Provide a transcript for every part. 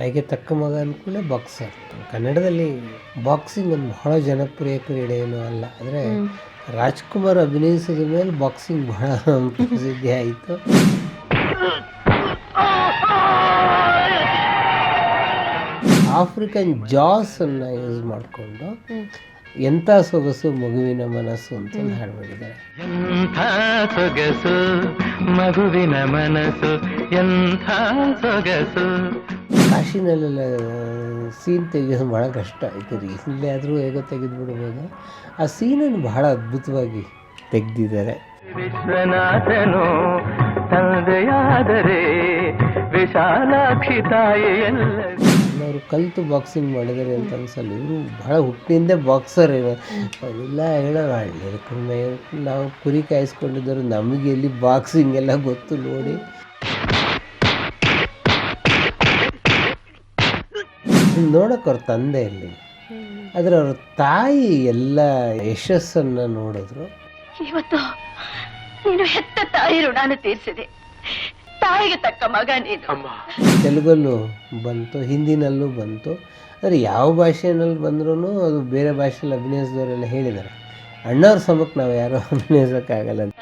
ತಾಯಿಗೆ ತಕ್ಕ ಮಗ ಅಂದ್ಕೊಂಡೆ ಬಾಕ್ಸರ್ ಕನ್ನಡದಲ್ಲಿ ಬಾಕ್ಸಿಂಗ್ ಒಂದು ಬಹಳ ಜನಪ್ರಿಯ ಕ್ರೀಡೆ ಏನೂ ಅಲ್ಲ. ಆದರೆ ರಾಜ್ಕುಮಾರ್ ಅಭಿನಯಿಸಿದ ಮೇಲೆ ಬಾಕ್ಸಿಂಗ್ ಬಹಳ ಪ್ರಸಿದ್ಧಿ ಆಯಿತು. ಆಫ್ರಿಕನ್ ಜಾಸ್ ಅನ್ನ ಯೂಸ್ ಮಾಡಿಕೊಂಡು ಎಂಥ ಸೊಗಸು ಮಗುವಿನ ಮನಸ್ಸು ಅಂತ ಒಂದು ಹಾಡು ಮಾಡಿದ್ದಾರೆ ಎಂಥ ಸೊಗಸು ಮಗುವಿನ ಮನಸ್ಸು ಎಂಥ ಸೊಗಸು. ಕಾಶಿನಲ್ಲೆಲ್ಲ ಸೀನ್ ತೆಗೆಯೋದು ಭಾಳ ಕಷ್ಟ ಆಯ್ತು ರೀ. ಇಲ್ಲೇ ಆದರೂ ಹೇಗೋ ತೆಗೆದುಬಿಡ್ಬೋದು. ಆ ಸೀನನ್ನು ಬಹಳ ಅದ್ಭುತವಾಗಿ ತೆಗೆದಿದ್ದಾರೆ. ವಿಶ್ವನಾಥನು ತಂದೆಯಾದರೆ ವಿಶಾಲಾಕ್ಷಿ ತಾಯಿ ಅವರು ಕಲಿತು ಬಾಕ್ಸಿಂಗ್ ಮಾಡಿದ್ದಾರೆ ಅಂತ ಅನ್ಸಲ್ಲ. ಇವರು ಬಹಳ ಹುಟ್ಟಿನಿಂದ ಬಾಕ್ಸರ್ ಅವರೆಲ್ಲ ಹೇಳೋರು ಹಳ್ಳಿ ನಾವು ಕುರಿ ಕಾಯಿಸ್ಕೊಂಡಿದ್ದರು ನಮಗೆ ಇಲ್ಲಿ ಬಾಕ್ಸಿಂಗ್ ಎಲ್ಲ ಗೊತ್ತು ನೋಡಿ. ನೋಡಕ್ಕೆ ಅವ್ರ ತಂದೆಯಲ್ಲಿ ಆದರೆ ಅವ್ರ ತಾಯಿ ಎಲ್ಲ ಯಶಸ್ಸನ್ನು ನೋಡಿದ್ರು. ಇವತ್ತು ನೀನು ಹೆತ್ತ ತಾಯಿ ಋಣಾನು ತೀರಿಸಿದೆ. ತಾಯಿಗೆ ತಕ್ಕ ಮಗ ನೀನು. ತೆಲುಗಲ್ಲೂ ಬಂತು ಹಿಂದಿನಲ್ಲೂ ಬಂತು. ಆದರೆ ಯಾವ ಭಾಷೆಯಲ್ಲಿ ಬಂದ್ರೂ ಅದು ಬೇರೆ ಭಾಷೆಯಲ್ಲಿ ಅಭಿನಯಿಸಿದವರೆಲ್ಲ ಹೇಳಿದ್ದಾರೆ. ಅಣ್ಣವ್ರ ಸಮಕ್ಕೆ ನಾವು ಯಾರು ಅಭಿನಯಿಸೋಕ್ಕಾಗಲ್ಲ ಅಂತ.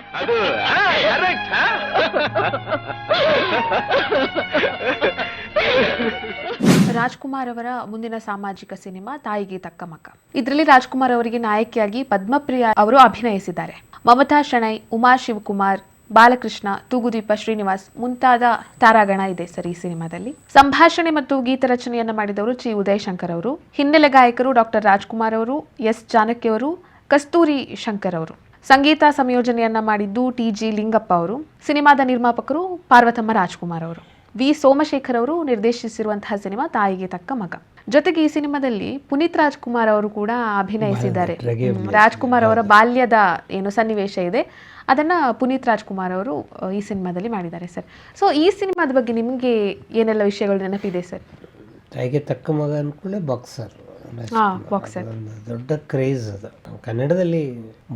ರಾಜ್ಕುಮಾರ್ ಅವರ ಮುಂದಿನ ಸಾಮಾಜಿಕ ಸಿನಿಮಾ ತಾಯಿಗೆ ತಕ್ಕ ಮಕ್ಕ ಇದರಲ್ಲಿ ರಾಜ್ಕುಮಾರ್ ಅವರಿಗೆ ನಾಯಕಿಯಾಗಿ ಪದ್ಮಪ್ರಿಯ ಅವರು ಅಭಿನಯಿಸಿದ್ದಾರೆ. ಮಮತಾ ಶೆಣೈ ಉಮಾ ಶಿವಕುಮಾರ್ ಬಾಲಕೃಷ್ಣ, ತೂಗುದೀಪ, ಶ್ರೀನಿವಾಸ್ ಮುಂತಾದ ತಾರಾಗಣ ಇದೆ ಸರ್ ಈ ಸಿನಿಮಾದಲ್ಲಿ. ಸಂಭಾಷಣೆ ಮತ್ತು ಗೀತ ರಚನೆಯನ್ನು ಮಾಡಿದವರು ಚಿ ಉದಯಶಂಕರ್ ಅವರು. ಹಿನ್ನೆಲೆ ಗಾಯಕರು ಡಾಕ್ಟರ್ ರಾಜ್ಕುಮಾರ್ ಅವರು, ಎಸ್. ಜಾನಕಿ ಅವರು, ಕಸ್ತೂರಿ ಶಂಕರ್ ಅವರು. ಸಂಗೀತ ಸಂಯೋಜನೆಯನ್ನ ಮಾಡಿದ್ದು ಟಿ. ಜಿ. ಲಿಂಗಪ್ಪ ಅವರು. ಸಿನಿಮಾದ ನಿರ್ಮಾಪಕರು ಪಾರ್ವತಮ್ಮ ರಾಜ್ಕುಮಾರ್ ಅವರು. ವಿ ಸೋಮಶೇಖರ್ ಅವರು ನಿರ್ದೇಶಿಸಿರುವಂತಹ ಸಿನಿಮಾ ತಾಯಿಗೆ ತಕ್ಕ ಮಗ. ಜೊತೆಗೆ ಈ ಸಿನಿಮಾದಲ್ಲಿ ಪುನೀತ್ ರಾಜ್ಕುಮಾರ್ ಅವರು ಕೂಡ ಅಭಿನಯಿಸಿದ್ದಾರೆ. ರಾಜ್ಕುಮಾರ್ ಅವರ ಬಾಲ್ಯದ ಏನು ಸನ್ನಿವೇಶ ಇದೆ. ಅದನ್ನ ಪುನೀತ್ ರಾಜ್ಕುಮಾರ್ ಅವರು ಈ ಸಿನಿಮಾದಲ್ಲಿ ಮಾಡಿದ್ದಾರೆ ಸರ್. ಸೊ ಈ ಸಿನಿಮಾದ ಬಗ್ಗೆ ನಿಮಗೆ ಏನೆಲ್ಲ ವಿಷಯಗಳು ನೆನಪಿದೆ ಸರ್? ತಾಯಿಗೆ ತಕ್ಕ ಮಗ ಅಂದ್ಕೊಂಡೆ ಬಾಕ್ಸರ್. ದೊಡ್ಡ ಕ್ರೇಜ್ ಅದು. ಕನ್ನಡದಲ್ಲಿ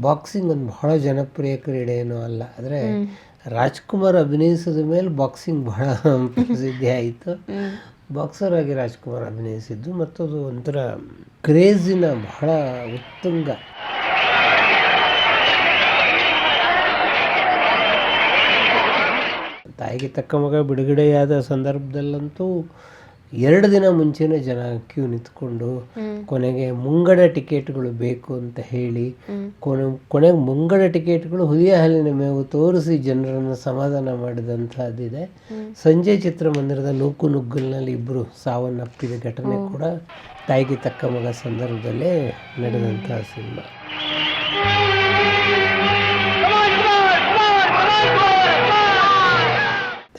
ಬಾಕ್ಸಿಂಗ್ ಒಂದು ಬಹಳ ಜನಪ್ರಿಯ ಕ್ರೀಡೆ ಏನೋ ಅಲ್ಲ. ಆದರೆ ರಾಜ್ಕುಮಾರ್ ಅಭಿನಯಿಸಿದ ಮೇಲೆ ಬಾಕ್ಸಿಂಗ್ ಬಹಳ ಪ್ರಸಿದ್ಧಿ ಆಯಿತು. ಬಾಕ್ಸರ್ ಆಗಿ ರಾಜ್ಕುಮಾರ್ ಅಭಿನಯಿಸಿದ್ದು ಮತ್ತು ಅದು ಒಂಥರ ಕ್ರೇಜಿನ ಬಹಳ ಉತ್ತುಂಗ. ತಾಯಿಗೆ ತಕ್ಕ ಮಗ ಬಿಡುಗಡೆಯಾದ ಸಂದರ್ಭದಲ್ಲಂತೂ ಎರಡು ದಿನ ಮುಂಚೆನೇ ಜನ ಕ್ಯೂ ನಿಂತ್ಕೊಂಡು ಕೊನೆಗೆ ಮುಂಗಡ ಟಿಕೆಟ್ಗಳು ಬೇಕು ಅಂತ ಹೇಳಿ ಕೊನೆ ಕೊನೆಗೆ ಮುಂಗಡ ಟಿಕೆಟ್ಗಳು ಹುಲಿಯ ಹಾಲಿನ ಮೇವು ತೋರಿಸಿ ಜನರನ್ನು ಸಮಾಧಾನ ಮಾಡಿದಂಥದ್ದಿದೆ. ಸಂಜೆ ಚಿತ್ರಮಂದಿರದ ನೂಕು ನುಗ್ಗಲ್ನಲ್ಲಿ ಇಬ್ಬರು ಸಾವನ್ನಪ್ಪಿದ ಘಟನೆ ಕೂಡ ತಾಯಿಗೆ ತಕ್ಕ ಮಗ ಸಂದರ್ಭದಲ್ಲೇ ನಡೆದಂತಹ ಸಿನಿಮಾ.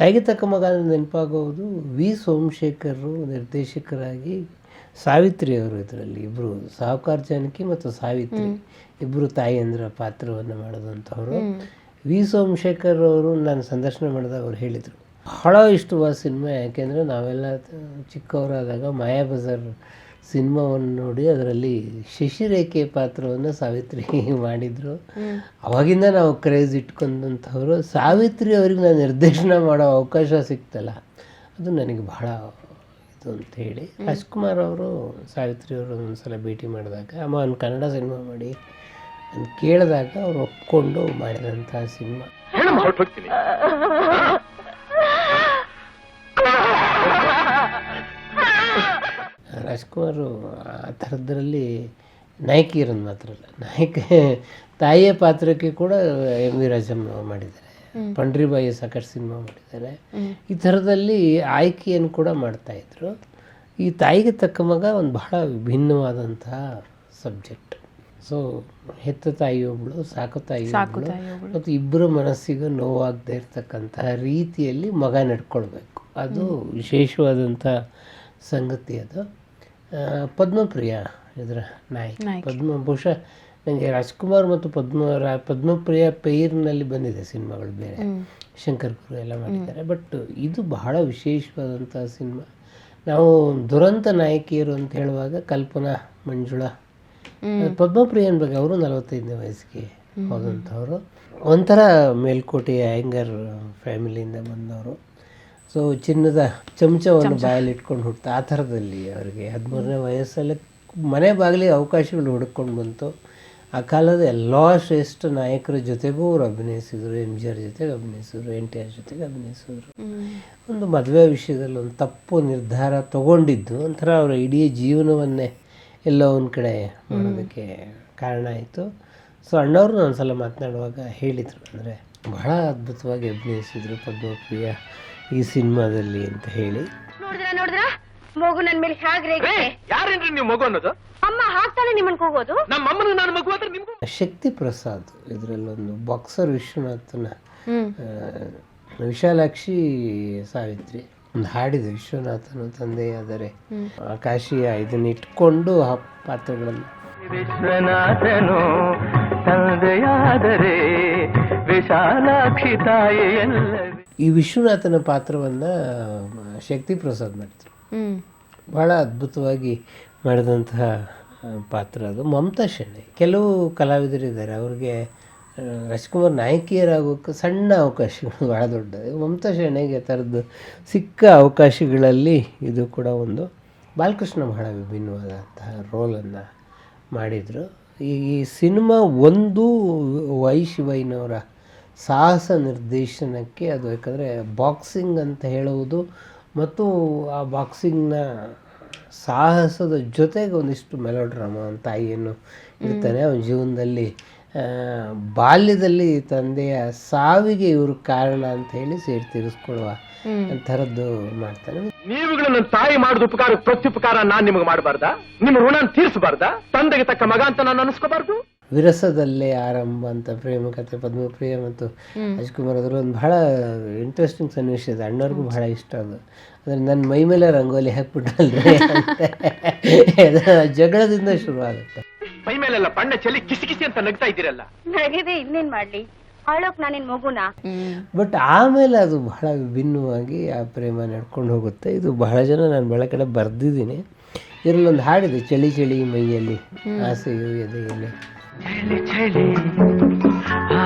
ತಾಯಿಗೆ ತಕ್ಕ ಮಗ ಅಂದ್ರೆ ನೆನಪಾಗೋದು ವಿ. ಸೋಮಶೇಖರರು ನಿರ್ದೇಶಕರಾಗಿ ಸಾವಿತ್ರಿ ಅವರು ಇದರಲ್ಲಿ ಇಬ್ಬರು ಸಾಹುಕಾರ ಜಾನಕಿ ಮತ್ತು ಸಾವಿತ್ರಿ. ಇಬ್ಬರು ತಾಯಿಯಂದ್ರ ಪಾತ್ರವನ್ನು ಮಾಡಿದಂಥವ್ರು. ವಿ. ಸೋಮಶೇಖರ್ ಅವರು ನಾನು ಸಂದರ್ಶನ ಮಾಡಿದಾಗ ಅವ್ರು ಹೇಳಿದರು ಬಹಳ ಇಷ್ಟವಾದ ಸಿನಿಮಾ ಯಾಕೆಂದರೆ ನಾವೆಲ್ಲ ಚಿಕ್ಕವರಾದಾಗ ಮಾಯಾ ಬಜಾರ್ ಸಿನಿಮಾವನ್ನು ನೋಡಿ ಅದರಲ್ಲಿ ಶಶಿರೇಖೆ ಪಾತ್ರವನ್ನು ಸಾವಿತ್ರಿ ಮಾಡಿದರು. ಅವಾಗಿಂದ ನಾವು ಕ್ರೇಜ್ ಇಟ್ಕೊಂಡಂಥವ್ರು. ಸಾವಿತ್ರಿ ಅವ್ರಿಗೆ ನಾನು ನಿರ್ದೇಶನ ಮಾಡೋ ಅವಕಾಶ ಸಿಕ್ತಲ್ಲ ಅದು ನನಗೆ ಬಹಳ ಇದು ಅಂತ ಹೇಳಿ. ರಾಜ್ಕುಮಾರ್ ಅವರು ಸಾವಿತ್ರಿ ಅವರು ಒಂದ್ಸಲ ಭೇಟಿ ಮಾಡಿದಾಗ ಅಮ್ಮ ಒಂದು ಕನ್ನಡ ಸಿನಿಮಾ ಮಾಡಿ ಅಂತ ಕೇಳಿದಾಗ ಅವ್ರು ಒಪ್ಕೊಂಡು ಮಾಡಿದಂಥ ಸಿನಿಮಾ. ರಾಜ್ಕುಮಾರ್ ಆ ಥರದ್ರಲ್ಲಿ ನಾಯಕಿ ಇರೋದು ಮಾತ್ರ ಅಲ್ಲ. ನಾಯಕ ತಾಯಿಯ ಪಾತ್ರಕ್ಕೆ ಕೂಡ ಎಂ ವಿ ರಾಜಮ್ಮ ಮಾಡಿದ್ದಾರೆ. ಪಂಡ್ರಿಬಾಯಿ ಸಾಕಷ್ಟು ಸಿನಿಮಾ ಮಾಡಿದ್ದಾರೆ. ಈ ಥರದಲ್ಲಿ ಆಯ್ಕೆಯನ್ನು ಕೂಡ ಮಾಡ್ತಾಯಿದ್ರು ಈ ತಾಯಿಗೆ ತಕ್ಕ ಮಗ ಒಂದು ಬಹಳ ವಿಭಿನ್ನವಾದಂತಹ ಸಬ್ಜೆಕ್ಟ್. ಸೊ ಹೆತ್ತ ತಾಯಿಯೊಬ್ಬಳು ಸಾಕು ತಾಯಿಯೊಬ್ಬಳು ಮತ್ತು ಇಬ್ಬರು ಮನಸ್ಸಿಗೂ ನೋವಾಗದೇ ಇರ್ತಕ್ಕಂತಹ ರೀತಿಯಲ್ಲಿ ಮಗ ನಡ್ಕೊಳ್ಬೇಕು. ಅದು ವಿಶೇಷವಾದಂಥ ಸಂಗತಿ ಅದು. ಪದ್ಮಪ್ರಿಯ ಇದರ ನಾಯಕಿ. ಪದ್ಮ ಬಹುಶಃ ನನಗೆ ರಾಜ್ಕುಮಾರ್ ಮತ್ತು ಪದ್ಮ ರಾ ಪದ್ಮಪ್ರಿಯ ಪೈರ್ನಲ್ಲಿ ಬಂದಿದೆ ಸಿನಿಮಾಗಳು ಬೇರೆ. ಶಂಕರ್ ಗುರು ಎಲ್ಲ ಮಾಡಿದ್ದಾರೆ. ಬಟ್ ಇದು ಬಹಳ ವಿಶೇಷವಾದಂಥ ಸಿನಿಮಾ. ನಾವು ದುರಂತ ನಾಯಕಿಯರು ಅಂತ ಹೇಳುವಾಗ ಕಲ್ಪನಾ ಮಂಜುಳಾ. ಪದ್ಮಪ್ರಿಯನ್ ಬಗ್ಗೆ ಅವರು ನಲವತ್ತೈದನೇ ವಯಸ್ಸಿಗೆ ಹೋದಂಥವ್ರು. ಒಂಥರ ಮೇಲ್ಕೋಟೆಯ ಆ್ಯಂಗರ್ ಫ್ಯಾಮಿಲಿಯಿಂದ ಬಂದವರು. ಸೊ ಚಿನ್ನದ ಚಮಚವನ್ನು ಬಾಯಲ್ಲಿ ಇಟ್ಕೊಂಡು ಹುಡ್ತಾ ಆ ಥರದಲ್ಲಿ ಅವರಿಗೆ. ಹದಿಮೂರನೇ ವಯಸ್ಸಲ್ಲೇ ಮನೆ ಬಾಗಿಲಿಗೆ ಅವಕಾಶಗಳು ಹುಡುಕೊಂಡು ಬಂತು. ಆ ಕಾಲದ ಎಲ್ಲ ಶ್ರೇಷ್ಠ ನಾಯಕರ ಜೊತೆಗೂ ಅವರು ಅಭಿನಯಿಸಿದರು ಎಂ ಜಿ ಆರ್ ಜೊತೆಗೆ ಅಭಿನಯಿಸಿದ್ರು ಎನ್ ಟಿ ಆರ್ ಜೊತೆಗೆ ಅಭಿನಯಿಸಿದ್ರು. ಒಂದು ಮದುವೆ ವಿಷಯದಲ್ಲಿ ಒಂದು ತಪ್ಪು ನಿರ್ಧಾರ ತಗೊಂಡಿದ್ದು ಒಂಥರ ಅವರ ಇಡೀ ಜೀವನವನ್ನೇ ಎಲ್ಲ ಒಂದು ಕಡೆ ಮಾಡೋದಕ್ಕೆ ಕಾರಣ ಆಯಿತು. ಸೊ ಅಣ್ಣವ್ರನ್ನ ಒಂದು ಸಲ ಮಾತನಾಡುವಾಗ ಹೇಳಿದರು ಅಂದರೆ ಬಹಳ ಅದ್ಭುತವಾಗಿ ಅಭಿನಯಿಸಿದರು ಪದ್ಮಪ್ರಿಯ. ಈ ಸಿನಿಮಾದಲ್ಲಿ ಅಂತ ಹೇಳಿ. ನೋಡಿದ್ರ ನೋಡಿದ್ರ? ಮಗು ನನ್ ಮೇಲೆ ಹೇಗ್ ರೇಗಿದೆ? ಯಾರೇನ್ರಿ ನೀವು ಮಗು ಅನ್ನೋದು? ಅಮ್ಮ ಹಾಕ್ತಾನೆ ನಿಮ್ಮನ್ ಕೂಗೋದು? ನಮ್ಮ ಅಮ್ಮನ ನಾನು ಮಗು ಅಂದ್ರೆ ನಿಮ್ಗೂ? ಶಕ್ತಿ ಪ್ರಸಾದ್ ಇದರಲ್ಲೊಂದು ಬಾಕ್ಸರ್ ವಿಶ್ವನಾಥನ ಆ, ವಿಶಾಲಾಕ್ಷಿ ಸಾವಿತ್ರಿ ಒಂದು ಹಾಡಿದೆ ವಿಶ್ವನಾಥನ ತಂದೆಯಾದರೆ ಆಕಾಶಿಯ ಇದನ್ನ ಇಟ್ಕೊಂಡು ಆ ಪಾತ್ರಗಳನ್ನು. ವಿಶ್ವನಾಥನು ತಂದೆಯಾದರೆ ವಿಶಾಲಾಕ್ಷಿ ತಾಯಿ ಎಲ್ಲವೇ ಈ ವಿಶ್ವನಾಥನ ಪಾತ್ರವನ್ನು ಶಕ್ತಿ ಪ್ರಸಾದ್ ಮಾಡಿದರು. ಬಹಳ ಅದ್ಭುತವಾಗಿ ಮಾಡಿದಂತಹ ಪಾತ್ರ ಅದು. ಮಮತಾ ಶೆಣೈ ಕೆಲವು ಕಲಾವಿದರಿದ್ದಾರೆ ಅವ್ರಿಗೆ ರಾಜ್ಕುಮಾರ್ ನಾಯಕಿಯರಾಗೋಕ್ಕೆ ಸಣ್ಣ ಅವಕಾಶಗಳು ಭಾಳ ದೊಡ್ಡ ಮಮತಾ ಶೆಣೈಗೆ ಥರದ್ದು ಸಿಕ್ಕ ಅವಕಾಶಗಳಲ್ಲಿ ಇದು ಕೂಡ ಒಂದು. ಬಾಲಕೃಷ್ಣ ಬಹಳ ವಿಭಿನ್ನವಾದಂತಹ ರೋಲನ್ನು ಮಾಡಿದರು. ಈ ಈ ಸಿನಿಮಾ ಒಂದು ವೈ ಶಿವಯ್ಯನವರ ಸಾಹಸ ನಿರ್ದೇಶನಕ್ಕೆ ಅದು ಯಾಕಂದರೆ ಬಾಕ್ಸಿಂಗ್ ಅಂತ ಹೇಳುವುದು ಮತ್ತು ಆ ಬಾಕ್ಸಿಂಗ್ನ ಸಾಹಸದ ಜೊತೆಗೆ ಒಂದಿಷ್ಟು ಮೆಲೋಡ್ರಾಮ ಅಂತ ತಾಯಿಯನ್ನು ಇರ್ತಾನೆ ಅವನ ಜೀವನದಲ್ಲಿ ಆ, ಬಾಲ್ಯದಲ್ಲಿ ತಂದೆಯ ಸಾವಿಗೆ ಇವರು ಕಾರಣ ಅಂತ ಹೇಳಿ ಸೇರಿ ತೀರಿಸ್ಕೊಳ್ಳುವ ಥರದ್ದು ಮಾಡ್ತಾನೆ ನೀವುಗಳು ನನ್ನ ತಾಯಿ ಮಾಡಿದ ಉಪಕಾರ ಪ್ರತ್ಯುಪಕಾರ ನಾನ್ ನಿಮಗೆ ಮಾಡಬಾರ್ದ? ನಿಮ್ಮ ಋಣ ತೀರಿಸಬಾರ್ದ? ತಂದೆಗೆ ತಕ್ಕ ಮಗ ಅಂತ ನಾನು ಅನಿಸ್ಕೋಬಾರ್ದು? ವಿರಸದಲ್ಲೇ ಆರಂಭ ಅಂತ ಪ್ರೇಮ ಕಥೆ ಪದ್ಮಪ್ರಿಯ ಮತ್ತು ರಾಜ್ಕುಮಾರ್ ಅದರ ಒಂದು ಬಹಳ ಇಂಟ್ರೆಸ್ಟಿಂಗ್ ಸನ್ನಿವೇಶ ಇದೆ. ಅಣ್ಣವ್ರಿಗೂ ಬಹಳ ಇಷ್ಟ ಅದು. ಅಂದರೆ ನನ್ನ ಮೈ ಮೇಲೆ ರಂಗೋಲಿ ಹಾಕ್ಬಿಟ್ಟಲ್ರಿ ಅಂತ. ಜಗಳದಿಂದ ಶುರು ಆಗುತ್ತೆ. ಮೈ ಮೇಲೆಲ್ಲ ಬಣ್ಣ ಚೆಲ್ಲಿ ಕಿಸಿ ಕಿಸಿ ಅಂತ ನಗ್ತಾ ಇದ್ದೀರಲ್ಲ? ನಗಿದೆ ಇನ್ನೇನ್ ಮಾಡ್ಲಿ? ಹಾಳೋಕ್ ನಾನಿನ್ ಮಗುನ? ಬಟ್ ಆಮೇಲೆ ಅದು ಬಹಳ ವಿಭಿನ್ನವಾಗಿ ಆ ಪ್ರೇಮ ನಡ್ಕೊಂಡು ಹೋಗುತ್ತೆ. ಇದು ಬಹಳ ಜನ ನಾನು ಬಹಳ ಕಡೆ ಬರೆದಿದ್ದೀನಿ. ಇದರಲ್ಲೊಂದು ಹಾಡಿದೆ ಚಳಿ ಚಳಿ ಮೈಯಲ್ಲಿ ಆಸೆಯು ಎದೆಯಲ್ಲಿ. ಚಳಿ ಚಳಿ ಆ,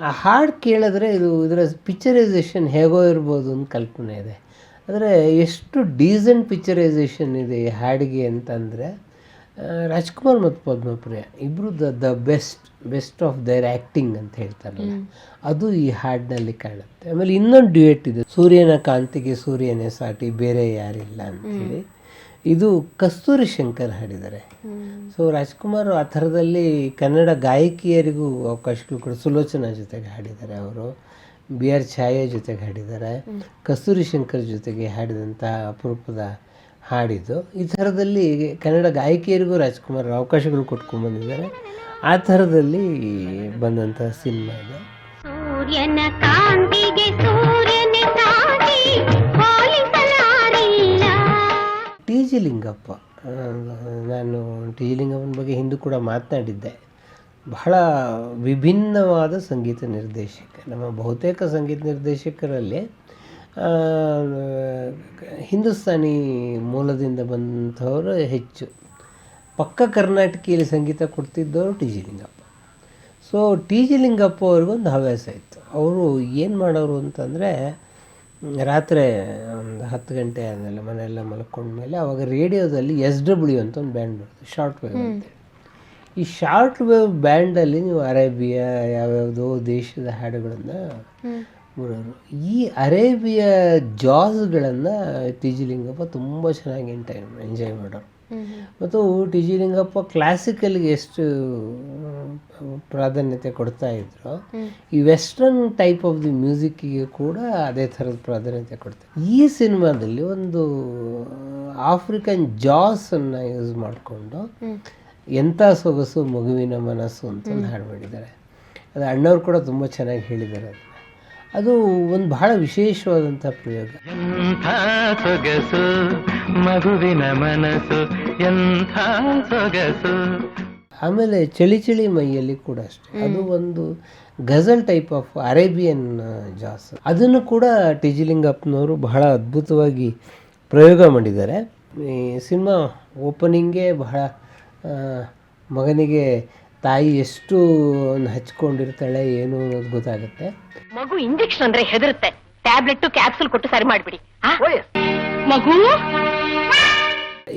ಆ ಹಾಡು ಕೇಳಿದ್ರೆ ಇದು ಇದರ ಪಿಕ್ಚರೈಸೇಷನ್ ಹೇಗೋ ಇರ್ಬೋದು ಅಂತ ಕಲ್ಪನೆ ಇದೆ. ಆದರೆ ಎಷ್ಟು ಡೀಸೆಂಟ್ ಪಿಕ್ಚರೈಸೇಷನ್ ಇದೆ ಈ ಹಾಡಿಗೆ ಅಂತಂದರೆ ರಾಜ್ಕುಮಾರ್ ಮತ್ತು ಪದ್ಮಪ್ರಿಯ ಇಬ್ಬರು the the best best of their acting ಅಂತ ಹೇಳ್ತಾರಲ್ಲ. ಅದು ಈ ಹಾಡಿನಲ್ಲಿ ಕಾಣುತ್ತೆ. ಆಮೇಲೆ ಇನ್ನೊಂದು ಡ್ಯೂಯೆಟ್ ಇದೆ ಸೂರ್ಯನ ಕಾಂತಿಗೆ ಸೂರ್ಯನೇ ಸಾಟಿ ಬೇರೆ ಯಾರಿಲ್ಲ ಅಂತೇಳಿ ಇದು ಕಸ್ತೂರಿ ಶಂಕರ್ ಹಾಡಿದ್ದಾರೆ. ಸೊ ರಾಜ್ಕುಮಾರ್ ಆ ಥರದಲ್ಲಿ ಕನ್ನಡ ಗಾಯಕಿಯರಿಗೂ ಅವಕಾಶಗಳು ಕೂಡ ಸುಲೋಚನಾ ಜೊತೆಗೆ ಹಾಡಿದ್ದಾರೆ ಅವರು. ಬಿ ಆರ್ ಛಾಯಾ ಜೊತೆಗೆ ಹಾಡಿದ್ದಾರೆ. ಕಸ್ತೂರಿ ಶಂಕರ್ ಜೊತೆಗೆ ಹಾಡಿದಂಥ ಅಪರೂಪದ ಹಾಡಿದ್ದು ಈ ಥರದಲ್ಲಿ ಕನ್ನಡ ಗಾಯಕಿಯರಿಗೂ ರಾಜ್ಕುಮಾರ್ ಅವಕಾಶಗಳು ಕೊಟ್ಕೊಂಡು ಬಂದಿದ್ದಾರೆ. ಆ ಥರದಲ್ಲಿ ಬಂದಂಥ ಸಿನಿಮಾ ಇದು. ಟಿ ಲಿಂಗಪ್ಪ ನಾನು ಟಿ ಲಿಂಗಪ್ಪನ ಬಗ್ಗೆ ಹಿಂದೂ ಕೂಡ ಮಾತನಾಡಿದ್ದೆ. ಬಹಳ ವಿಭಿನ್ನವಾದ ಸಂಗೀತ ನಿರ್ದೇಶಕ. ನಮ್ಮ ಬಹುತೇಕ ಸಂಗೀತ ನಿರ್ದೇಶಕರಲ್ಲಿ ಹಿಂದೂಸ್ತಾನಿ ಮೂಲದಿಂದ ಬಂದಂಥವರು ಹೆಚ್ಚು. ಪಕ್ಕ ಕರ್ನಾಟಕಿಯಲ್ಲಿ ಸಂಗೀತ ಕೊಡ್ತಿದ್ದವರು T G Lingappa. So T G Lingappa ಅವ್ರಿಗೊಂದು ಹವ್ಯಾಸ ಇತ್ತು. ಅವರು ಏನು ಮಾಡೋರು ಅಂತಂದರೆ ರಾತ್ರಿ ಒಂದು ಹತ್ತು ಗಂಟೆ ಆದಮೇಲೆ ಮನೆಯೆಲ್ಲ ಮಲ್ಕೊಂಡ್ಮೇಲೆ ಅವಾಗ ರೇಡಿಯೋದಲ್ಲಿ ಎಸ್ ಡಬ್ಲ್ಯೂ ಅಂತ ಒಂದು ಬ್ಯಾಂಡ್ ಬರುತ್ತೆ ಶಾರ್ಟ್ ವೇವ್ ಅಂತೇಳಿ ಈ ಶಾರ್ಟ್ ವೇವ್ ಬ್ಯಾಂಡಲ್ಲಿ ನೀವು ಅರೇಬಿಯಾ ಯಾವ್ಯಾವುದೋ ದೇಶದ ಹಾಡುಗಳನ್ನು ಬರೋರು. ಈ ಅರೇಬಿಯಾ ಜಾಸ್ಗಳನ್ನು ತಿಜಿಲಿಂಗಪ್ಪ ತುಂಬ ಚೆನ್ನಾಗಿ ಎಂಟೈ ಎಂಜಾಯ್ ಮಾಡೋರು. ಮತ್ತು ಟಿ ಜಿ ಲಿಂಗಪ್ಪ ಕ್ಲಾಸಿಕಲ್ಗೆ ಎಷ್ಟು ಪ್ರಾಧಾನ್ಯತೆ ಕೊಡ್ತಾ ಇದ್ರು, ಈ ವೆಸ್ಟರ್ನ್ ಟೈಪ್ ಆಫ್ ದಿ ಮ್ಯೂಸಿಕ್ಕಿಗೆ ಕೂಡ ಅದೇ ಥರದ ಪ್ರಾಧಾನ್ಯತೆ ಕೊಡ್ತಾರೆ ಈ ಸಿನಿಮಾದಲ್ಲಿ ಒಂದು ಆಫ್ರಿಕನ್ ಜಾಸನ್ನು ಯೂಸ್ ಮಾಡಿಕೊಂಡು ಎಂಥ ಸೊಗಸು, ಮಗುವಿನ ಮನಸ್ಸು ಅಂತ ಹಾಡು ಮಾಡಿದ್ದಾರೆ ಅದು ಅಣ್ಣವ್ರು ಕೂಡ ತುಂಬ ಚೆನ್ನಾಗಿ ಹೇಳಿದ್ದಾರೆ ಅದನ್ನು ಅದು ಒಂದು ಬಹಳ ವಿಶೇಷವಾದಂಥ ಪ್ರಯೋಗ. ಎಂಥ ಸೊಗಸು ಮಗುವಿನ ಮನಸ್ಸು ಎಂಥ ಸೊಗಸು. ಆಮೇಲೆ ಚಳಿ ಚಳಿ ಮೈಯಲ್ಲಿ ಕೂಡ ಅಷ್ಟೇ. ಅದು ಒಂದು ಗಜಲ್ ಟೈಪ್ ಆಫ್ ಅರೇಬಿಯನ್ ಜಾಸ್. ಅದನ್ನು ಕೂಡ ಟಿಜಿಲಿಂಗಪ್ಪನವರು ಬಹಳ ಅದ್ಭುತವಾಗಿ ಪ್ರಯೋಗ ಮಾಡಿದ್ದಾರೆ. ಈ ಸಿನಿಮಾ ಓಪನಿಂಗೇ ಬಹಳ ಮಗನಿಗೆ ತಾಯಿ ಎಷ್ಟು ಹಚ್ಕೊಂಡಿರ್ತಾಳೆ ಏನು ಅನ್ನೋದು ಗೊತ್ತಾಗುತ್ತೆ. ಮಗು ಇಂಜೆಕ್ಷನ್ ಅಂದ್ರೆ ಹೆದರುತ್ತೆ. ಟ್ಯಾಬ್ಲೆಟ್ ಕ್ಯಾಪ್ಸುಲ್ ಕೊಟ್ಟು ಸರಿ ಮಾಡಿಬಿಡಿ. ಮಗು?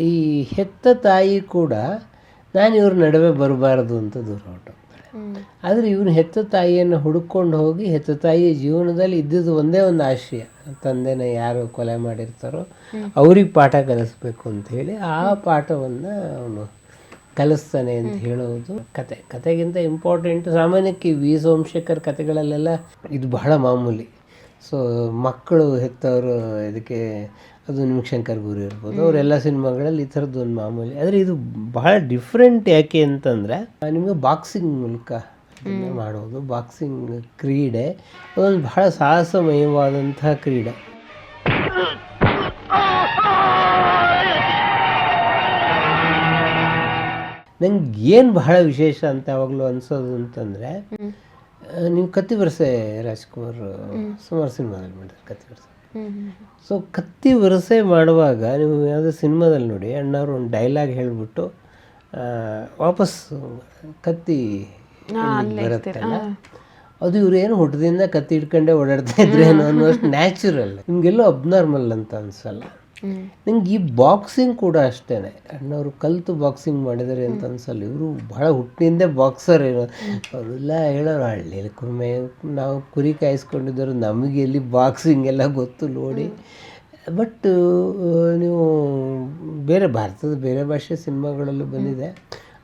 ಈ ಹೆತ್ತ ತಾಯಿ ಕೂಡ ನಾನು ಇವ್ರ ನಡುವೆ ಬರಬಾರದು ಅಂತ ದೂರ ಹೊರಟೋಗ್ತಾಳೆ. ಆದರೆ ಇವನು ಹೆತ್ತ ತಾಯಿಯನ್ನು ಹುಡುಕೊಂಡು ಹೋಗಿ ಹೆತ್ತ ತಾಯಿಯ ಜೀವನದಲ್ಲಿ ಇದ್ದಿದ್ದು ಒಂದೇ ಒಂದು ಆಶಯ. ತಂದೆನ ಯಾರು ಕೊಲೆ ಮಾಡಿರ್ತಾರೋ ಅವ್ರಿಗೆ ಪಾಠ ಕಲಿಸ್ಬೇಕು ಅಂತ ಹೇಳಿ ಆ ಪಾಠವನ್ನು ಅವನು ಕಲಿಸ್ತಾನೆ ಅಂತ ಹೇಳೋದು ಕತೆ. ಕತೆಗಿಂತ ಇಂಪಾರ್ಟೆಂಟ್ ಸಾಮಾನ್ಯಕ್ಕೆ ವಿ ಸೋಮಶೇಖರ್ ಕತೆಗಳಲ್ಲೆಲ್ಲ ಇದು ಬಹಳ ಮಾಮೂಲಿ. ಸೊ ಮಕ್ಕಳು ಹೆತ್ತವರು ಇದಕ್ಕೆ ಅದು ನಿಮ್ಗೆ ಶಂಕರ್ ಗುರು ಇರ್ಬೋದು ಅವರೆಲ್ಲ ಸಿನಿಮಾಗಳಲ್ಲಿ ಈ ಥರದ್ದು ಒಂದು ಮಾಮೂಲಿ. ಆದರೆ ಇದು ಬಹಳ ಡಿಫ್ರೆಂಟ್ ಯಾಕೆ ಅಂತಂದರೆ ನಿಮಗೆ ಬಾಕ್ಸಿಂಗ್ ಮೂಲಕ ಮಾಡೋದು ಬಾಕ್ಸಿಂಗ್ ಕ್ರೀಡೆ ಅದೊಂದು ಬಹಳ ಸಾಹಸಮಯವಾದಂತಹ ಕ್ರೀಡೆ. ನಂಗೆ ಏನು ಬಹಳ ವಿಶೇಷ ಅಂತ ಯಾವಾಗಲೂ ಅನ್ಸೋದು ಅಂತಂದರೆ ನೀವು ಕತ್ತಿ ವರಸೆ ರಾಜ್ಕುಮಾರ್ ಸುಮಾರು ಸಿನಿಮಾದಲ್ಲಿ ಮಾಡಿದ್ರು ಕತ್ತಿ ವರಸೆ. ಸೊ ಕತ್ತಿ ವರಸೆ ಮಾಡುವಾಗ ನೀವು ಯಾವುದೋ ಸಿನಿಮಾದಲ್ಲಿ ನೋಡಿ ಅಣ್ಣವರು ಒಂದು ಡೈಲಾಗ್ ಹೇಳಿಬಿಟ್ಟು ವಾಪಸ್ ಕತ್ತಿ ಬರುತ್ತಲ್ಲ? ಅದು ಇವ್ರು ಏನು ಹುಟ್ಟದಿಂದ ಕತ್ತಿ ಹಿಡ್ಕೊಂಡೇ ಓಡಾಡ್ತಾ ಇದ್ರೆ ಏನೋ ಅನ್ನೋಷ್ಟು ನ್ಯಾಚುರಲ್ ನಿಮಗೆಲ್ಲೋ ಅಬ್ನಾರ್ಮಲ್ ಅಂತ ಅನ್ಸಲ್ಲ? ನಂಗೆ ಈ ಬಾಕ್ಸಿಂಗ್ ಕೂಡ ಅಷ್ಟೇ ಅಣ್ಣವರು ಕಲಿತು ಬಾಕ್ಸಿಂಗ್ ಮಾಡಿದ್ದಾರೆ ಅಂತ ಅನ್ಸಲ್ಲ. ಇವರು ಬಹಳ ಹುಟ್ಟಿನಿಂದ ಬಾಕ್ಸರ್ ಏನೋ. ಅವರೆಲ್ಲ ಹೇಳೋರು ಹಳ್ಳಿಯಲ್ಲಿ ಕುರುಮೆ, ನಾವು ಕುರಿ ಕಾಯಿಸ್ಕೊಂಡಿದ್ದರು ನಮಗೆ ಇಲ್ಲಿ ಬಾಕ್ಸಿಂಗ್ ಎಲ್ಲ ಗೊತ್ತು ನೋಡಿ. ಬಟ್ ನೀವು ಬೇರೆ ಭಾರತದ ಬೇರೆ ಭಾಷೆ ಸಿನಿಮಾಗಳಲ್ಲೂ ಬಂದಿದೆ.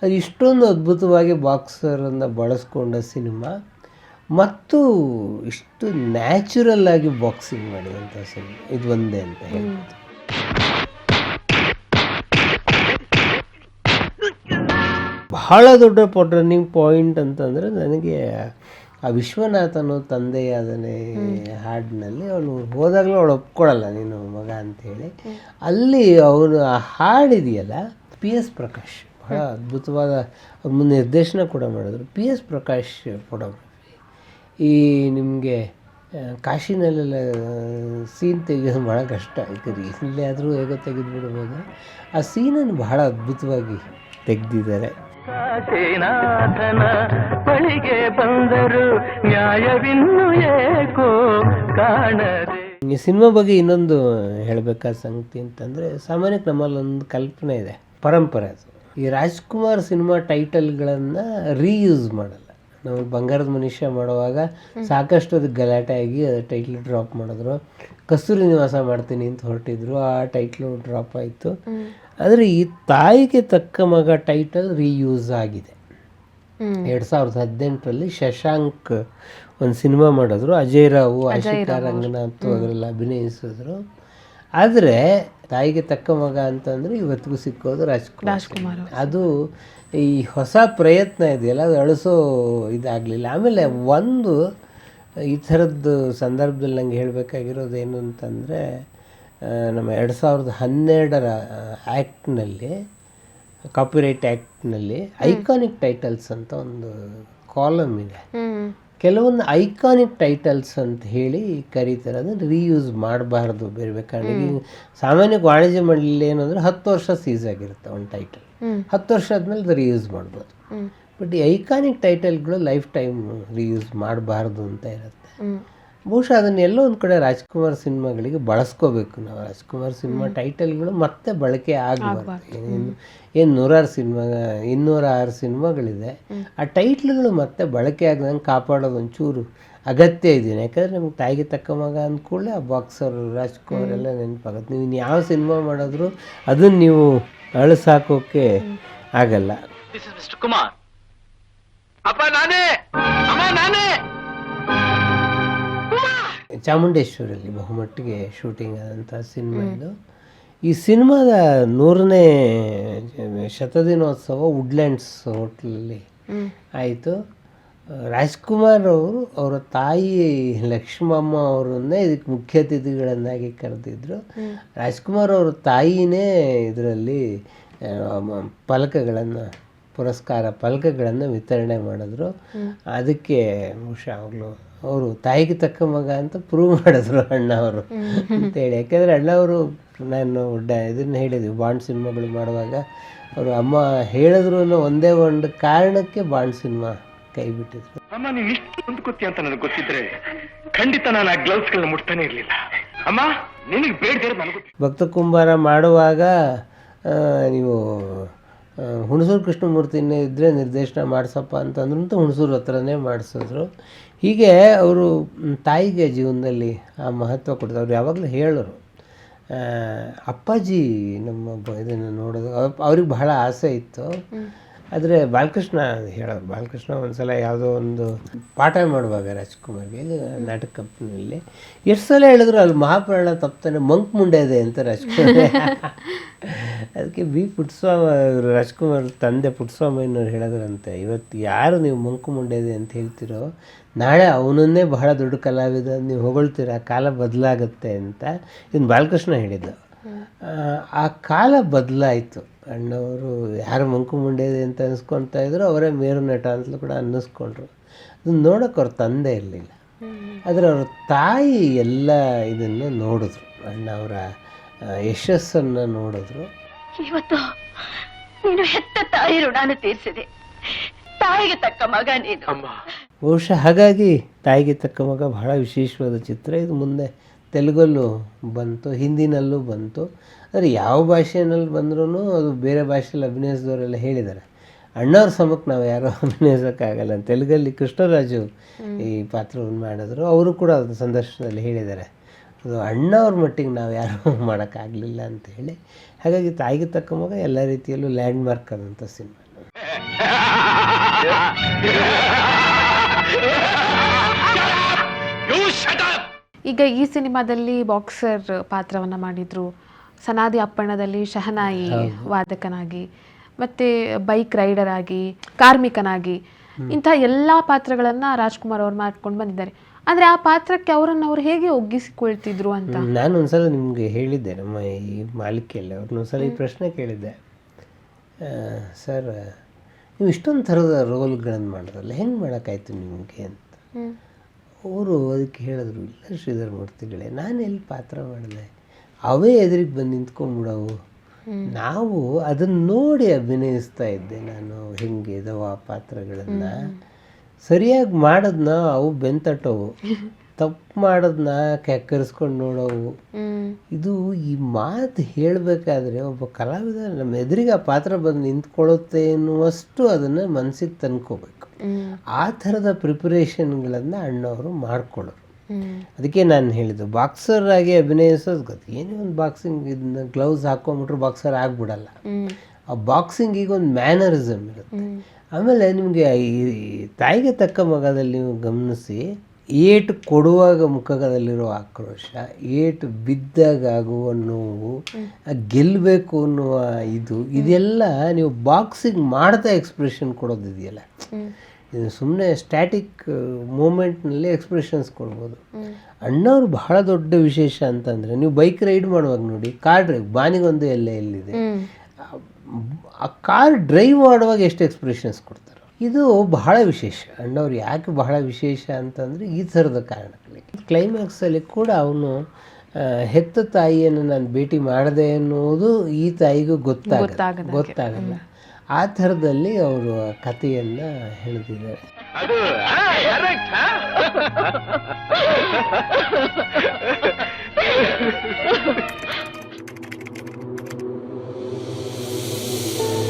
ಅದು ಇಷ್ಟೊಂದು ಅದ್ಭುತವಾಗಿ ಬಾಕ್ಸರನ್ನು ಬಳಸ್ಕೊಂಡ ಸಿನಿಮಾ. ಮತ್ತು ಇಷ್ಟು ನ್ಯಾಚುರಲ್ ಆಗಿ ಬಾಕ್ಸಿಂಗ್ ಮಾಡಿದಂಥ ಸಿನಿಮಾ. ಇದು ಒಂದೇ ಅಂತ ಹೇಳ್ಬೋದು. ಬಹಳ ದೊಡ್ಡ ಟರ್ನಿಂಗ್ ಪಾಯಿಂಟ್ ಅಂತಂದರೆ ನನಗೆ ಆ ವಿಶ್ವನಾಥನು ತಂದೆಯಾದನೆ ಹಾಡಿನಲ್ಲಿ ಅವನು ಹೋದಾಗಲೂ ಅವಳು ಒಪ್ಕೊಳ್ಳಲ್ಲ ನೀನು ಮಗ ಅಂತೇಳಿ. ಅಲ್ಲಿ ಅವನು ಆ ಹಾಡಿದೆಯಲ್ಲ ಪಿ ಎಸ್ ಪ್ರಕಾಶ್, ಬಹಳ ಅದ್ಭುತವಾದ ಮುಂದೆ ನಿರ್ದೇಶನ ಕೂಡ ಮಾಡಿದ್ರು. P S Prakash photography. ಈ ನಿಮಗೆ ಕಾಶಿನಲ್ಲೆಲ್ಲ ಸೀನ್ ತೆಗೆಯೋದು ಭಾಳ ಕಷ್ಟ. ಯಾಕಂದ್ರೆ ಇಲ್ಲೇ ಆದರೂ ಹೇಗೋ ತೆಗೆದುಬಿಡ್ಬೋದು. ಆ ಸೀನನ್ನು ಬಹಳ ಅದ್ಭುತವಾಗಿ ತೆಗೆದಿದ್ದಾರೆ. ಕಾಶಿನಾಥನ ಬಳಿಗೆ ಬಂದರು. ನ್ಯಾಯವಿನ್ನು ಏಕೋ ಕಾಣದೆ. ಈ ಸಿನಿಮಾ ಬಗ್ಗೆ ಇನ್ನೊಂದು ಹೇಳಬೇಕಾದ ಸಂಗತಿ ಅಂತಂದರೆ ಸಾಮಾನ್ಯಕ್ಕೆ ನಮ್ಮಲ್ಲೊಂದು ಕಲ್ಪನೆ ಇದೆ, ಪರಂಪರೆ ಅದು. ಈ ರಾಜ್ಕುಮಾರ್ ಸಿನಿಮಾ ಟೈಟಲ್ಗಳನ್ನು ರೀಯೂಸ್ ಮಾಡಲ್ಲ. ನಾವು ಬಂಗಾರದ ಮನುಷ್ಯ ಮಾಡುವಾಗ ಸಾಕಷ್ಟು ಅದಕ್ಕೆ ಗಲಾಟೆ ಆಗಿ ಅದು ಟೈಟ್ಲ್ ಡ್ರಾಪ್ ಮಾಡಿದ್ರು. ಕಸ್ತೂರಿ ನಿವಾಸ ಮಾಡ್ತೀನಿ ಅಂತ ಹೊರಟಿದ್ರು. ಆ ಟೈಟ್ಲು ಡ್ರಾಪ್ ಆಯಿತು. ಆದರೆ ಈ ತಾಯಿಗೆ ತಕ್ಕ ಮಗ ಟೈಟಲ್ ರೀಯೂಸ್ ಆಗಿದೆ. ಎರಡು ಸಾವಿರದ ಹದಿನೆಂಟರಲ್ಲಿ ಶಶಾಂಕ್ ಒಂದು ಸಿನಿಮಾ ಮಾಡಿದ್ರು. ಅಜಯ್ ರಾವು ಆಶಿಕಾ ರಂಗನಾಥ್ ಅದರಲ್ಲಿ ಅಭಿನಯಿಸಿದ್ರು. ಆದರೆ ತಾಯಿಗೆ ತಕ್ಕ ಮಗ ಅಂತಂದರೆ ಇವತ್ತಿಗೂ ಸಿಕ್ಕೋದು ರಾಜ್ಕುಮಾರ್ ಅದು ಈ ಹೊಸ ಪ್ರಯತ್ನ ಇದೆಯಲ್ಲ ಅದು ಅಳಿಸೋ ಇದಾಗಲಿಲ್ಲ. ಆಮೇಲೆ ಒಂದು ಈ ಥರದ್ದು ಸಂದರ್ಭದಲ್ಲಿ ನಂಗೆ ಹೇಳಬೇಕಾಗಿರೋದು ಏನು ಅಂತಂದರೆ ನಮ್ಮ ಎರಡು ಸಾವಿರದ ಹನ್ನೆರಡರ ಆ್ಯಕ್ಟ್ನಲ್ಲಿ ಕಾಪಿರೈಟ್ ಆ್ಯಕ್ಟ್ನಲ್ಲಿ ಐಕಾನಿಕ್ ಟೈಟಲ್ಸ್ ಅಂತ ಒಂದು ಕಾಲಮ್ ಇದೆ. ಕೆಲವೊಂದು ಐಕಾನಿಕ್ ಟೈಟಲ್ಸ್ ಅಂತ ಹೇಳಿ ಕರೀತಾರೆ. ಅದನ್ನು ರೀಯೂಸ್ ಮಾಡಬಾರ್ದು ಬೇರೆ ಬೇಕಾದ್ರೆ ಸಾಮಾನ್ಯ ವಾಣಿಜ್ಯ ಮಂಡಳಿ ಏನಂದ್ರೆ ಹತ್ತು ವರ್ಷ ಸೀಸ್ ಆಗಿರುತ್ತೆ ಒಂದು ಟೈಟಲ್ ಹತ್ತು ವರ್ಷ ಆದಮೇಲೆ ಅದು ರೀಯೂಸ್ ಮಾಡ್ಬೋದು. ಬಟ್ ಈ ಐಕಾನಿಕ್ ಟೈಟಲ್ಗಳು ಲೈಫ್ ಟೈಮ್ ರೀಯೂಸ್ ಮಾಡಬಾರ್ದು ಅಂತ ಇರುತ್ತೆ. ಬಹುಶಃ ಅದನ್ನ ಎಲ್ಲೋ ಒಂದು ಕಡೆ ರಾಜ್ಕುಮಾರ್ ಸಿನಿಮಾಗಳಿಗೆ ಬಳಸ್ಕೋಬೇಕು ನಾವು. ರಾಜ್ಕುಮಾರ್ ಸಿನಿಮಾ ಟೈಟಲ್ಗಳು ಮತ್ತೆ ಬಳಕೆ ಆಗಬಾರ್ದು. ಏನು ಏನು ನೂರಾರು ಸಿನಿಮಾ ಇನ್ನೂರ ಆರು ಸಿನಿಮಾಗಳಿದೆ ಆ ಟೈಟ್ಲ್ಗಳು ಮತ್ತೆ ಬಳಕೆ ಆಗದಂಗೆ ಕಾಪಾಡೋದು ಒಂಚೂರು ಅಗತ್ಯ ಇದೆಯಾ ಯಾಕಂದರೆ ನಮ್ಗೆ ತಾಯಿಗೆ ತಕ್ಕ ಮಗ ಅಂದ್ಕೂಡಲೇ ಆ ಬಾಕ್ಸರ್ ರಾಜ್ಕುಮಾರ್ ಎಲ್ಲ ನೆನಪಾಗುತ್ತೆ. ನೀವು ಯಾವ ಸಿನಿಮಾ ಮಾಡಿದ್ರು ಅದನ್ನು ನೀವು ಅಳಿಸಾಕೋಕ್ಕೆ ಆಗಲ್ಲ. ಕುಮಾರ್ ಅಪ್ಪ ನಾನೇ! ಚಾಮುಂಡೇಶ್ವರಲ್ಲಿ ಬಹುಮಟ್ಟಿಗೆ ಶೂಟಿಂಗ್ ಆದಂಥ ಸಿನಿಮಾ ಇದು. ಈ ಸಿನಿಮಾದ ನೂರನೇ ಶತದಿನೋತ್ಸವ ವುಡ್ಲ್ಯಾಂಡ್ಸ್ ಹೋಟ್ಲಲ್ಲಿ ಆಯಿತು. ರಾಜ್ಕುಮಾರ್ ಅವರು ಅವರ ತಾಯಿ ಲಕ್ಷ್ಮಮ್ಮ ಅವರನ್ನೇ ಇದಕ್ಕೆ ಮುಖ್ಯ ಅತಿಥಿಗಳನ್ನಾಗಿ ಕರೆದಿದ್ರು. ರಾಜ್ಕುಮಾರ್ ಅವರ ತಾಯಿನೇ ಇದರಲ್ಲಿ ಫಲಕಗಳನ್ನು ಪುರಸ್ಕಾರ ಫಲಕಗಳನ್ನು ವಿತರಣೆ ಮಾಡಿದ್ರು. ಅದಕ್ಕೆ ಬಹುಶಃ ಅವ್ರು ಅವರು ತಾಯಿಗೆ ತಕ್ಕ ಮಗ ಅಂತ ಪ್ರೂವ್ ಮಾಡಿದ್ರು ಅಣ್ಣ ಅವರು. ಅಂತೇಳಿ. ಯಾಕೆಂದರೆ ಅಣ್ಣ ಅವರು ನಾನು ಡ ಇದನ್ನು ಹೇಳಿದ್ವಿ ಬಾಂಡ್ ಸಿನಿಮಾಗಳು ಮಾಡುವಾಗ. ಅವರು ಅಮ್ಮ ಹೇಳಿದ್ರು ಒಂದೇ ಒಂದು ಕಾರಣಕ್ಕೆ ಬಾಂಡ್ ಸಿನಿಮಾ ಕೈ ಬಿಟ್ಟಿದ್ರು. ಅಮ್ಮ ನೀವು ಇಷ್ಟು ಹೊಂದ್ಕೊತಿ ಅಂತ ನನಗೆ ಗೊತ್ತಿದ್ರೆ ಖಂಡಿತ ನಾನು ಆ ಗ್ಲೌಸ್ಗಳನ್ನ ಮುಟ್ತಾನೆ ಇರಲಿಲ್ಲ. ಅಮ್ಮ ನಿನಗೆ ಬೇಡದೇ ನನಗೆ ಗೊತ್ತಿಲ್ಲ. ಭಕ್ತ ಕುಂಬಾರ ಮಾಡುವಾಗ ನೀವು ಹುಣಸೂರು ಕೃಷ್ಣಮೂರ್ತಿನೇ ಇದ್ದರೆ ನಿರ್ದೇಶನ ಮಾಡಿಸಪ್ಪ ಅಂತಂದ್ರಂತೂ ಹುಣಸೂರು ಹತ್ರನೇ ಮಾಡಿಸಿದ್ರು. ಹೀಗೆ ಅವರು ತಾಯಿಗೆ ಜೀವನದಲ್ಲಿ ಆ ಮಹತ್ವ ಕೊಡ್ತಾರೆ ಅವ್ರು ಯಾವಾಗಲೂ ಹೇಳೋರು ಅಪ್ಪಾಜಿ ನಮ್ಮ ಇದನ್ನು ನೋಡೋದು ಅವ್ರಿಗೆ ಬಹಳ ಆಸೆ ಇತ್ತು. ಆದರೆ ಬಾಲಕೃಷ್ಣ ಹೇಳೋರು ಬಾಲಕೃಷ್ಣ ಒಂದ್ಸಲ ಯಾವುದೋ ಒಂದು ಪಾಠ ಮಾಡುವಾಗ ರಾಜ್ಕುಮಾರ್ಗೆ ನಾಟಕ ಕಂಪ್ನಿಯಲ್ಲಿ ಎಷ್ಟು ಸಲ ಹೇಳಿದ್ರು ಅಲ್ಲಿ ಮಹಾಪ್ರಾಣ ತಪ್ತಾನೆ ಮಂಕ್ ಮುಂಡೆ ಇದೆ ಅಂತ ರಾಜ್ಕುಮಾರ್. ಅದಕ್ಕೆ ಬಿ ಪುಟ್ಸ್ವಾಮ ರಾಜ್ಕುಮಾರ್ ತಂದೆ ಪುಟ್ಸ್ವಾಮಯ್ಯನವ್ರು ಹೇಳಿದ್ರಂತೆ ಇವತ್ತು ಯಾರು ನೀವು ಮಂಕು ಮುಂಡೆ ಇದೆ ಅಂತ ಹೇಳ್ತಿರೋ ನಾಳೆ ಅವನನ್ನೇ ಬಹಳ ದೊಡ್ಡ ಕಲಾವಿದ ನೀವು ಹೊಗಳ್ತೀರ ಕಾಲ ಬದಲಾಗುತ್ತೆ ಅಂತ ಇದನ್ನು ಬಾಲಕೃಷ್ಣ ಹೇಳಿದ್ದು. ಆ, ಕಾಲ ಬದಲಾಯಿತು. ಅಣ್ಣವರು ಯಾರು ಮಂಕು ಮುಂಡೆ ಇದೆ ಅಂತ ಅನಿಸ್ಕೊತಾ ಇದ್ರು ಅವರೇ ಮೇರು ನಟ ಅಂತಲೂ ಕೂಡ ಅನ್ನಿಸ್ಕೊಂಡ್ರು. ಅದನ್ನು ನೋಡೋಕೆ ಅವ್ರ ತಂದೆ ಇರಲಿಲ್ಲ. ಆದರೆ ಅವ್ರ ತಾಯಿ ಎಲ್ಲ ಇದನ್ನು ನೋಡಿದ್ರು. ಅಣ್ಣ ಅವರ ಯಶಸ್ಸನ್ನು ನೋಡಿದ್ರು. ಇವತ್ತು ನೀನು ಹೆತ್ತ ತಾಯಿ ಋಣಾನು ತೀರ್ಸಿದೆ. ತಾಯಿಗೆ ತಕ್ಕ ಮಗ ನೀನು. ಅಮ್ಮ. ಬಹುಶಃ ಹಾಗಾಗಿ ತಾಯಿಗೆ ತಕ್ಕ ಮಗ ಬಹಳ ವಿಶೇಷವಾದ ಚಿತ್ರ. ಇದು ಮುಂದೆ ತೆಲುಗಲ್ಲೂ ಬಂತು ಹಿಂದಿನಲ್ಲೂ ಬಂತು. ಆದರೆ ಯಾವ ಭಾಷೆಯಲ್ಲಿ ಬಂದ್ರೂ ಅದು ಬೇರೆ ಭಾಷೆಯಲ್ಲಿ ಅಭಿನಯಿಸಿದವರೆಲ್ಲ ಹೇಳಿದ್ದಾರೆ. ಅಣ್ಣವ್ರ ಸಮಕ್ಕೆ ನಾವು ಯಾರೂ ಅಭಿನಯಿಸೋಕ್ಕಾಗಲ್ಲ. ತೆಲುಗಲ್ಲಿ ಕೃಷ್ಣರಾಜು ಈ ಪಾತ್ರವನ್ನು ಮಾಡಿದ್ರು. ಅವರು ಕೂಡ ಅದು ಸಂದರ್ಶನದಲ್ಲಿ ಹೇಳಿದ್ದಾರೆ. ಅದು ಅಣ್ಣವ್ರ ಮಟ್ಟಿಗೆ ನಾವು ಯಾರೂ ಮಾಡೋಕ್ಕಾಗಲಿಲ್ಲ ಅಂತ ಹೇಳಿ ಹಾಗಾಗಿ ತಾಯಿಗೆ ತಕ್ಕ ಮಗ ಎಲ್ಲ ರೀತಿಯಲ್ಲೂ ಲ್ಯಾಂಡ್ ಮಾರ್ಕ್ ಆದಂಥ ಸಿನಿಮಾ. ಈಗ ಈ ಸಿನಿಮಾದಲ್ಲಿ ಬಾಕ್ಸರ್ ಪಾತ್ರವನ್ನ ಮಾಡಿದ್ರು. ಸನಾದಿ ಅಪ್ಪಣ್ಣದಲ್ಲಿ ಶಹನಾಯಿ ವಾದಕನಾಗಿ ಮತ್ತೆ ಬೈಕ್ ರೈಡರ್ ಆಗಿ ಕಾರ್ಮಿಕನಾಗಿ ಇಂತಹ ಎಲ್ಲಾ ಪಾತ್ರಗಳನ್ನ ರಾಜ್ಕುಮಾರ್ ಅವ್ರು ಮಾಡ್ಕೊಂಡು ಬಂದಿದ್ದಾರೆ. ಅಂದ್ರೆ ಆ ಪಾತ್ರಕ್ಕೆ ಅವರನ್ನು ಅವ್ರು ಹೇಗೆ ಒಗ್ಗಿಸಿಕೊಳ್ತಿದ್ರು ಅಂತ? ನಾನು ಒಂದ್ಸಲ ನಿಮ್ಗೆ ಹೇಳಿದ್ದೆ ನಮ್ಮ ಈ ಮಾಲಿಕೆಯಲ್ಲಿ ಅವ್ರನ್ನೊಂದ್ಸಲ ಈ ಪ್ರಶ್ನೆ ಕೇಳಿದ್ದೆ. ಆ, ಸರ್ ನೀವು ಇಷ್ಟೊಂದು ಥರದ ರೋಲ್ಗಳನ್ನು ಮಾಡಿದ್ರಲ್ಲ ಹೆಂಗೆ ಮಾಡೋಕ್ಕಾಯ್ತು ನಿಮಗೆ ಅಂತ? ಅವರು ಅದಕ್ಕೆ ಹೇಳಿದ್ರು ಇಲ್ಲ ಶ್ರೀಧರ್ ಮೂರ್ತಿಗಳೇ ನಾನು ಎಲ್ಲಿ ಪಾತ್ರ ಮಾಡಿದೆ? ಅವೇ ಎದುರಿಗೆ ಬಂದು ನಿಂತ್ಕೊಂಡ್ಬಿಡವು. ನಾವು ಅದನ್ನು ನೋಡಿ ಅಭಿನಯಿಸ್ತಾ ಇದ್ದೆ ನಾನು ಹೆಂಗೆ ಇದಾವ ಆ ಪಾತ್ರಗಳನ್ನು ಸರಿಯಾಗಿ ಮಾಡೋದನ್ನ ಅವು ಬೆಂತಟ್ಟವು. ತಪ್ಪು ಮಾಡೋದನ್ನ ಕೆಕ್ಕರಿಸ್ಕೊಂಡು ನೋಡೋವು. ಇದು ಈ ಮಾತು ಹೇಳಬೇಕಾದ್ರೆ ಒಬ್ಬ ಕಲಾವಿದ ನಮ್ಮ ಎದುರಿಗೆ ಆ ಪಾತ್ರ ಬಂದು ನಿಂತ್ಕೊಳ್ಳುತ್ತೆ ಎನ್ನುವಷ್ಟು ಅದನ್ನು ಮನಸ್ಸಿಗೆ ತಂದ್ಕೋಬೇಕು. ಆ ಥರದ ಪ್ರಿಪರೇಷನ್ಗಳನ್ನು ಅಣ್ಣವರು ಮಾಡಿಕೊಳ್ಳೋರು. ಅದಕ್ಕೆ ನಾನು ಹೇಳಿದ್ದು ಬಾಕ್ಸರ್ ಆಗಿ ಅಭಿನಯಿಸೋದು ಗೊತ್ತು. ಏನೇ ಒಂದು ಬಾಕ್ಸಿಂಗ್ ಇದನ್ನ ಗ್ಲೌಸ್ ಹಾಕೊಂಬಿಟ್ರೆ ಬಾಕ್ಸರ್ ಆಗಿಬಿಡಲ್ಲ. ಆ ಬಾಕ್ಸಿಂಗಿಗೆ ಒಂದು ಮ್ಯಾನರಿಸಮ್ ಇರುತ್ತೆ. ಆಮೇಲೆ ನಿಮಗೆ ಈ ತಾಯಿಗೆ ತಕ್ಕ ಮಗದಲ್ಲಿ ನೀವು ಗಮನಿಸಿ ಏಟು ಕೊಡುವಾಗ ಮುಖದಲ್ಲಿರುವ ಆಕ್ರೋಶ ಏಟು ಬಿದ್ದಾಗ ಆಗುವ ನೋವು ಗೆಲ್ಲಬೇಕು ಅನ್ನುವ ಇದು ಇದೆಲ್ಲ ನೀವು ಬಾಕ್ಸಿಂಗ್ ಮಾಡ್ತಾ ಎಕ್ಸ್ಪ್ರೆಷನ್ ಕೊಡೋದಿದೆಯಲ್ಲ ಇದು ಸುಮ್ಮನೆ ಸ್ಟ್ಯಾಟಿಕ್ ಮೂಮೆಂಟ್ನಲ್ಲಿ ಎಕ್ಸ್ಪ್ರೆಷನ್ಸ್ ಕೊಡ್ಬೋದು. ಅಣ್ಣವ್ರು ಬಹಳ ದೊಡ್ಡ ವಿಶೇಷ ಅಂತಂದರೆ ನೀವು ಬೈಕ್ ರೈಡ್ ಮಾಡುವಾಗ ನೋಡಿ ಕಾರ್ ಡ್ರೈವ್ ಬಾನಿಗೊಂದು ಎಲ್ಲ ಎಲ್ಲಿದೆ? ಆ- ಆ ಕಾರ್ ಡ್ರೈವ್ ಮಾಡುವಾಗ ಎಷ್ಟು ಎಕ್ಸ್ಪ್ರೆಷನ್ಸ್ ಕೊಡ್ತಾರೆ? ಇದು ಬಹಳ ವಿಶೇಷ. ಅಣ್ಣವ್ರು ಯಾಕೆ ಬಹಳ ವಿಶೇಷ ಅಂತಂದರೆ ಈ ಥರದ ಕಾರಣಗಳಿಗೆ ಕ್ಲೈಮ್ಯಾಕ್ಸಲ್ಲಿ ಕೂಡ ಅವನು ಹೆತ್ತ ತಾಯಿಯನ್ನು ನಾನು ಭೇಟಿ ಮಾಡಿದೆ ಅನ್ನೋದು ಈ ತಾಯಿಗೂ ಗೊತ್ತಾಗ ಗೊತ್ತಾಗಲ್ಲ. ಆ ಥರದಲ್ಲಿ ಅವರು ಕಥೆಯನ್ನು ಹೇಳ್ತಿದ್ದಾರೆ ಅದು